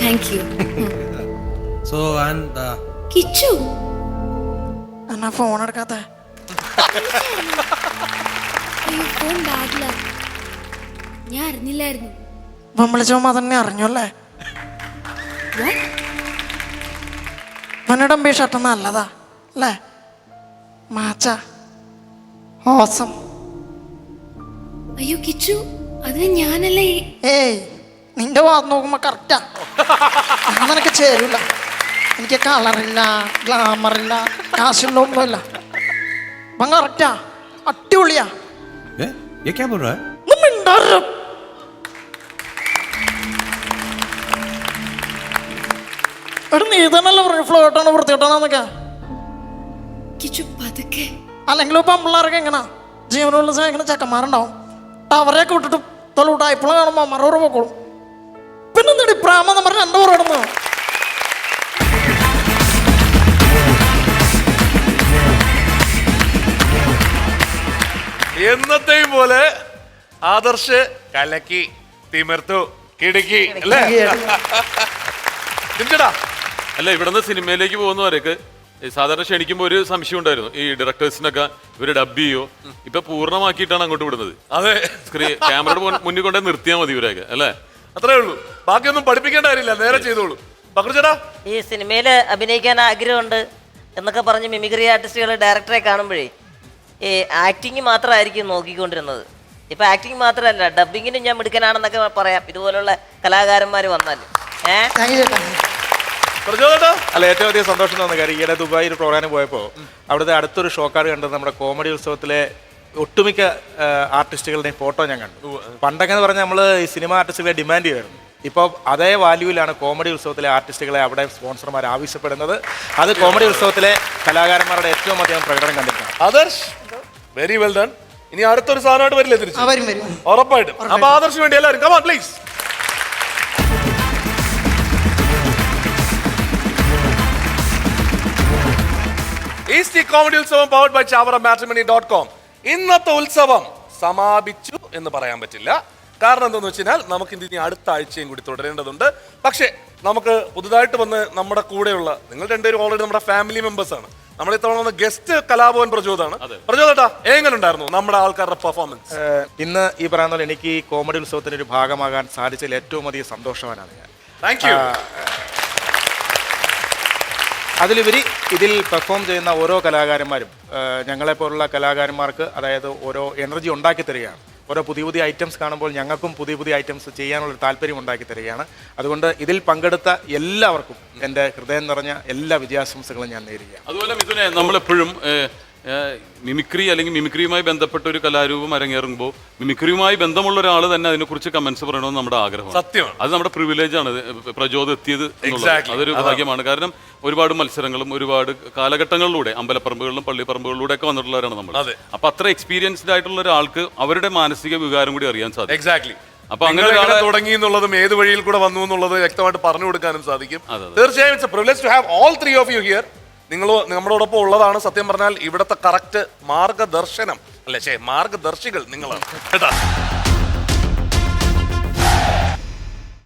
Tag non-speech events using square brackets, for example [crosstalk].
Thank you [laughs] So and uh, Kichu എന്നാ phone എടുക്കാത്ത. അയ്യോ ഫോൺ ബാഗില ഞാൻ അറിഞ്ഞില്ലായിരുന്നു. ഇപ്പം വിളിച്ചപ്പോ തന്നെ അറിഞ്ഞു അല്ലേ? What? ഇവനിടം ബി ഷർട്ട് നല്ലതാ അല്ലേ? മാച്ച. ഓസം അയ്യോ കിച്ചു അത് ഞാനല്ലേ? ഏയ്. നിന്റെ വാത് നോക്കുമ്പോൾ കറക്റ്റാ അങ്ങനൊക്കെ ചേരില്ല എനിക്ക് കളറില്ല ഗ്ലാമറില്ല കാശുള്ള ഒന്നുമില്ല. അപ്പം കറക്റ്റാ അടിപൊളിയാ. എടാ നീ തന്നെയല്ലേ പറയും ഫ്ലോട്ടാണ് വൃത്തികെട്ടാണെന്നൊക്കെ? അല്ലെങ്കിൽ ഇപ്പം പിള്ളേരൊക്കെ എങ്ങനെ? ജീവനുള്ള എങ്ങനെ ചെക്കന്മാരുണ്ടാവും. ടവറൊക്കെ വിട്ടിട്ട് തൊലൂട്ടാ ഇപ്പോഴും കാണുമ്പോൾ മറവറ് പോക്കോളും. പിന്നെ എന്താണ് പ്രാമെന്ന് പറഞ്ഞ പുറം ഇടുന്നു എന്നത്തെയും പോലെ ആദർശ് കലക്കി തിമിർത്തു കിടുക്കി അല്ലേ? ചിന്തടാ അല്ല ഇവിടുന്ന് സിനിമയിലേക്ക് പോകുന്നവരൊക്കെ സാധാരണ ക്ഷണിക്കുമ്പോൾ ഒരു സംശയം ഉണ്ടായിരുന്നു. ഈ ഡയറക്ടേഴ്സിനൊക്കെ ഇവർ ഡബ് ചെയ്യോ? ഇപ്പൊ പൂർണമാക്കിയിട്ടാണ് അങ്ങോട്ട് വിടുന്നത്. അതെ. സ്ക്രീൻ ക്യാമറയുടെ മുന്നിൽ കൊണ്ടേ നിർത്തിയാൽ മതി ഇവരൊക്കെ അല്ലേ? അത്രേ ഉള്ളൂ. ബാക്കിയൊന്നും പഠിപ്പിക്കേണ്ട കാര്യമില്ല നേരെ ചെയ്തോളൂ. പകർച്ചേടാ ഈ സിനിമയിൽ അഭിനയിക്കാൻ ആഗ്രഹമുണ്ട് എന്നൊക്കെ പറഞ്ഞ് മിമിക്രി ആർട്ടിസ്റ്റുകൾ ഡയറക്ടറെ കാണുമ്പോഴേ ഈ ആക്ടിങ് മാത്രമായിരിക്കും നോക്കിക്കൊണ്ടിരുന്നത്. ഇപ്പൊ ആക്ടിങ് മാത്രമല്ല ഡബിങ്ങിനും ഞാൻ മിടുക്കനാണെന്നൊക്കെ പറയാം. ഇതുപോലുള്ള കലാകാരന്മാർ വന്നാൽ. അല്ല ഏറ്റവും അധികം സന്തോഷം തോന്നുന്ന കാര്യം ഈയിടെ ദുബായിൽ പ്രോഗ്രാമിന് പോയപ്പോൾ അവിടുത്തെ അടുത്തൊരു ഷോക്കാർ കണ്ടത് നമ്മുടെ കോമഡി ഉത്സവത്തിലെ ഒട്ടുമിക്ക ആർട്ടിസ്റ്റുകളുടെയും ഫോട്ടോ ഞാൻ കണ്ടു. പണ്ടൊക്കെ എന്ന് പറഞ്ഞാൽ നമ്മൾ ഈ സിനിമ ആർട്ടിസ്റ്റുകളെ ഡിമാൻഡ് ചെയ്യുമായിരുന്നു. ഇപ്പോൾ അതേ വാല്യൂവിലാണ് കോമഡി ഉത്സവത്തിലെ ആർട്ടിസ്റ്റുകളെ അവിടെ സ്പോൺസർമാർ ആവശ്യപ്പെടുന്നത്. അത് കോമഡി ഉത്സവത്തിലെ കലാകാരന്മാരുടെ ഏറ്റവും അധികം പ്രകടനം കണ്ടിട്ടുണ്ട് ആദർശ് വെരി വെൽ ഡൺ ഇനി അടുത്തൊരു സാധനമായിട്ട് വരില്ലേ തിരിച്ചു? ഉറപ്പായിട്ടും. അപ്പൊ ആദർശ് വേണ്ടി എല്ലാവരും കമാ please east comedy Utsavam powered by Chavara matrimony dot com ഇന്നത്തെ ഉത്സവം സമാപിച്ചു എന്ന് പറയാൻ പറ്റില്ല. കാരണം എന്താന്ന് വെച്ച് കഴിഞ്ഞാൽ നമുക്ക് ഇനി അടുത്ത ആഴ്ചയും കൂടി തുടരേണ്ടതുണ്ട്. പക്ഷേ നമുക്ക് പുതുതായിട്ട് വന്ന് നമ്മുടെ കൂടെയുള്ള നിങ്ങൾ രണ്ടുപേരും ഓൾറെഡി നമ്മുടെ ഫാമിലി മെമ്പേഴ്സ് ആണ്. നമ്മൾ ഇത്തവണ വന്ന ഗസ്റ്റ് കലാഭവൻ പ്രചോദാണ്. പ്രചോദേട്ടാ എങ്ങനെ ഉണ്ടായിരുന്നു നമ്മുടെ ആൾക്കാരുടെ പെർഫോമൻസ് ഇന്ന് ഈ പറയുന്ന പോലെ എനിക്ക് ഈ കോമഡി ഉത്സവത്തിന്റെ ഒരു ഭാഗമാകാൻ സാധിച്ചതിൽ ഏറ്റവും അധികം സന്തോഷവാനാണ് ഞാൻ. താങ്ക് യു അതിലുപരി ഇതിൽ പെർഫോം ചെയ്യുന്ന ഓരോ കലാകാരന്മാരും ഞങ്ങളെപ്പോലുള്ള കലാകാരന്മാർക്ക് അതായത് ഓരോ എനർജി ഉണ്ടാക്കി തരികയാണ്. ഓരോ പുതിയ പുതിയ ഐറ്റംസ് കാണുമ്പോൾ ഞങ്ങൾക്കും പുതിയ പുതിയ ഐറ്റംസ് ചെയ്യാനുള്ള ഒരു താല്പര്യം ഉണ്ടാക്കി തരികയാണ്. അതുകൊണ്ട് ഇതിൽ പങ്കെടുത്ത എല്ലാവർക്കും എന്റെ ഹൃദയം നിറഞ്ഞ എല്ലാ വിജയാശംസകളും ഞാൻ നേരുകയാണ്. അതുപോലെ മിഥുനെ നമ്മളെപ്പോഴും മിമിക്രി അല്ലെങ്കിൽ മിമിക്രിയുമായി ബന്ധപ്പെട്ട ഒരു കലാരൂപം അരങ്ങേറുമ്പോൾ മിമിക്രിയുമായി ബന്ധമുള്ള ഒരാൾ തന്നെ അതിനെക്കുറിച്ച് കമന്റ്സ് പറയണമെന്ന് നമ്മുടെ ആഗ്രഹം സത്യമാണ്. അത് നമ്മുടെ പ്രിവിലേജ് ആണ്. പ്രചോദം എത്തിയത്. അതൊരു ഭാഗ്യമാണ്. കാരണം ഒരുപാട് മത്സരങ്ങളും ഒരുപാട് കാലഘട്ടങ്ങളിലൂടെ അമ്പലപ്പറമ്പുകളിലും പള്ളിപ്പറമ്പുകളിലൂടെ ഒക്കെ വന്നിട്ടുള്ളവരാണ് നമ്മൾ. അപ്പൊ അത്ര എക്സ്പീരിയൻസ്ഡ് ആയിട്ടുള്ള ഒരാൾക്ക് അവരുടെ മാനസിക വികാരം കൂടി അറിയാൻ സാധിക്കും. എക്സാക്ട്ലി അപ്പൊ അങ്ങനെ തുടങ്ങി എന്നുള്ളതും ഏത് വഴിയിൽ കൂടെ വന്നു എന്നുള്ളത് വ്യക്തമായിട്ട് പറഞ്ഞു കൊടുക്കാനും സാധിക്കും. തീർച്ചയായും it's privilege to have all three of you here നിങ്ങൾ നമ്മളോടൊപ്പം ഉള്ളതാണ്. സത്യം പറഞ്ഞാൽ ഇവിടുത്തെ കറക്റ്റ് മാർഗദർശനം. അല്ലേ ശേ മാർഗദർശികൾ നിങ്ങളാണ്. കേട്ടാ?